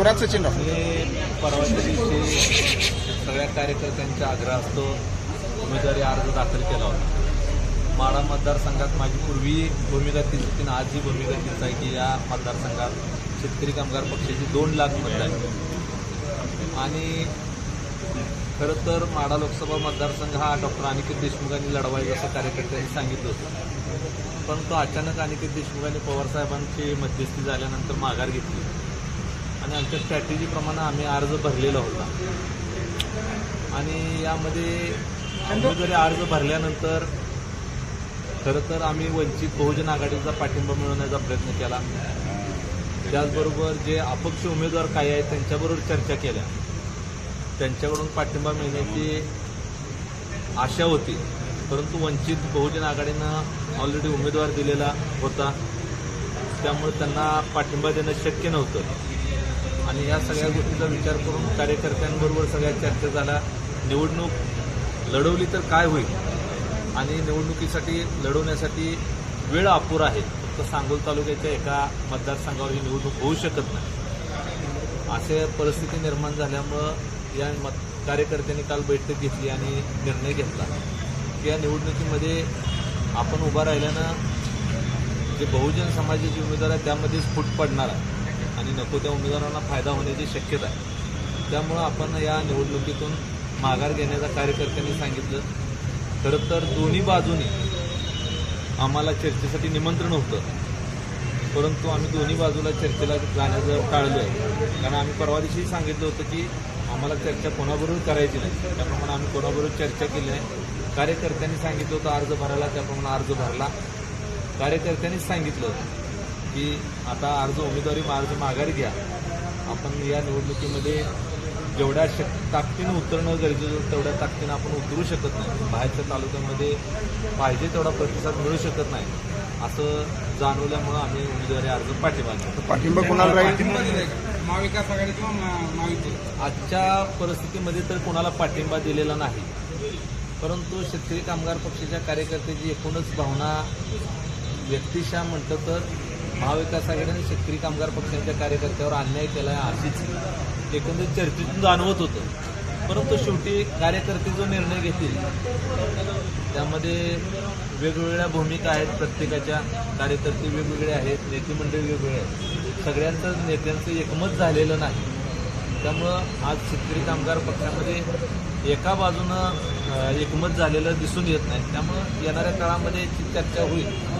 सचिन राव मी परवाच्या दिवशी सगळ्या कार्यकर्त्यांचा आग्रह असतो. उमेदवारी अर्ज दाखल केला होता. माडा मतदारसंघात माझी पूर्वी भूमिका तीच होती ना आज ही भूमिका तीच आहे की या मतदारसंघात शेतकरी कामगार पक्षाची दोन लाख मतं आहेत. आणि खरं तर माडा लोकसभा मतदारसंघ हा डॉक्टर अनिकेत देशमुखांनी लढवायचा असं कार्यकर्त्यांनी सांगितलं होतं. पण तो अचानक अनिकेत देशमुखांनी पवारसाहेबांची मध्यस्थी झाल्यानंतर माघार घेतली. आणि आमच्या स्ट्रॅटेजीप्रमाणे आम्ही अर्ज भरलेला होता. आणि यामध्ये उमेदवारी अर्ज भरल्यानंतर खरं तर आम्ही वंचित बहुजन आघाडीचा पाठिंबा मिळवण्याचा प्रयत्न केला. त्याचबरोबर जे अपक्ष उमेदवार काय आहेत त्यांच्याबरोबर चर्चा केल्या. त्यांच्याकडून पाठिंबा मिळण्याची आशा होती. परंतु वंचित बहुजन आघाडीनं ऑलरेडी उमेदवार दिलेला होता. त्यामुळे त्यांना पाठिंबा देणं शक्य नव्हतं. आणि या सगळ्या गोष्टीचा विचार करून कार्यकर्त्यांबरोबर सगळ्या चर्चा झाल्या. निवडणूक लढवली तर काय होईल? आणि निवडणुकीसाठी लढवण्यासाठी वेळ अपुर आहे. फक्त सांगोल तालुक्याच्या एका मतदारसंघावर ही निवडणूक होऊ शकत नाही. असे परिस्थिती निर्माण झाल्यामुळं या मत कार्यकर्त्यांनी काल बैठक घेतली आणि निर्णय घेतला. की या निवडणुकीमध्ये आपण उभा राहिल्यानं जे बहुजन समाजाचे उमेदवार आहेत त्यामध्ये फूट पडणार आहे. आणि नको त्या उमेदवारांना फायदा होण्याची शक्यता आहे. त्यामुळं आपण या निवडणुकीतून माघार घेण्याचा कार्यकर्त्यांनी सांगितलं. खरं तर दोन्ही बाजूनी आम्हाला चर्चेसाठी निमंत्रण होतं. परंतु आम्ही दोन्ही बाजूला चर्चेला जाण्याचं टाळलं आहे कारण आम्ही परवा दिवशी सांगितलं होतं की आम्हाला चर्चा कोणाबरोबर करायची नाही. त्याप्रमाणे आम्ही कोणाबरोबर चर्चा केली नाही. कार्यकर्त्यांनी सांगितलं होतं अर्ज भरायला. त्याप्रमाणे अर्ज भरला. कार्यकर्त्यांनीच सांगितलं होतं. की आता अर्ज उमेदवारी अर्ज माघारी घ्या. आपण या निवडणुकीमध्ये जेवढ्या शक ताकदीनं उतरणं गरजेचं होतं तेवढ्या ताकदीनं आपण उतरू शकत नाही. बाहेरच्या तालुक्यामध्ये पाहिजे तेवढा प्रतिसाद मिळू शकत नाही. असं जाणवल्यामुळं आम्ही उमेदवारी अर्ज पाठिंबा. पाठिंबा कोणाला राहील? महाविकास आघाडी किंवा आजच्या परिस्थितीमध्ये तर कोणाला पाठिंबा दिलेला नाही. परंतु शेतकरी कामगार पक्षाच्या कार्यकर्त्याची एकूणच भावना व्यक्तिशा म्हटलं तर महाविकास आघाडीने शेतकरी कामगार पक्षांच्या कार्यकर्त्यावर अन्याय केला आहे अशीच एकंदरीत चर्चेतून जाणवत होतं. परंतु शेवटी कार्यकर्ते जो निर्णय घेतील त्यामध्ये वेगवेगळ्या भूमिका आहेत. प्रत्येकाच्या कार्यकर्ते वेगवेगळे आहेत नेते मंडळी वेगवेगळे आहेत. सगळ्यांचं नेत्यांचं एकमत झालेलं नाही. त्यामुळं आज शेतकरी कामगार पक्षामध्ये एका बाजूनं एकमत झालेलं दिसून येत नाही. त्यामुळं येणाऱ्या काळामध्ये याची चर्चा होईल.